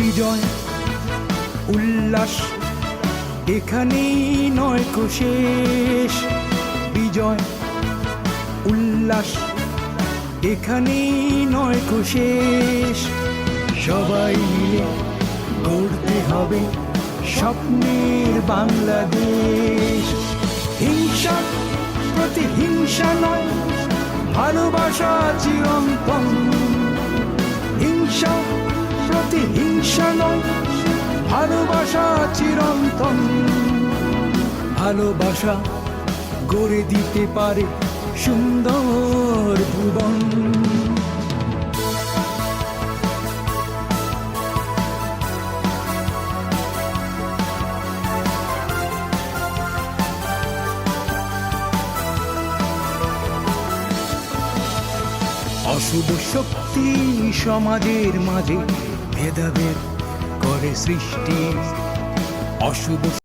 বিজয়, উল্লাস, এখানেই নয় শেষ। বিজয়, উল্লাস, এখানেই নয় শেষ। সবাই মিলে গড়তে হবে স্বপ্নের বাংলাদেশ। হিংসা প্রতিহিংসা নয়, ভালোবাসা চিরন্তন। ভালোবাসা গড়ে দিতে পারে সুন্দর ভুবন অশুভ শক্তি সমাজের মাঝে ভেদাভেদ করে সৃষ্টি। অশুভ